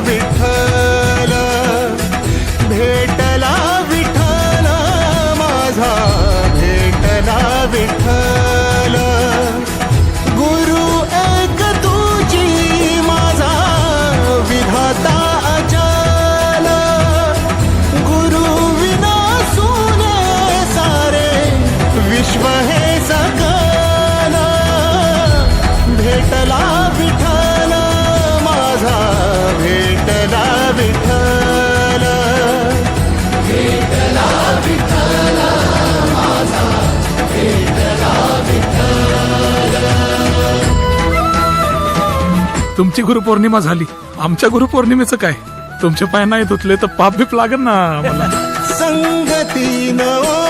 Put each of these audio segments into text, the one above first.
भेटला विठ्ठल तुमची गुरुपौर्णिमा झाली. आमच्या गुरुपौर्णिमेचं काय? तुमचे पाय नाही धुतले तर पाप बीप लागेल ना मला संगती ओलांडला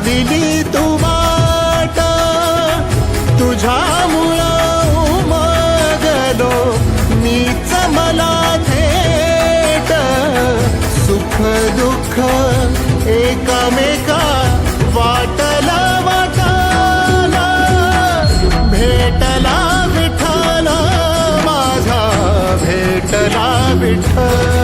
दाविली तू वाट. तुझ्यामुळं उमगलो मीच मला थेट. सुख दुःख एकामेका वाटला वाटाला. भेटला विठ्ठल माझा. भेटला विठ्ठल.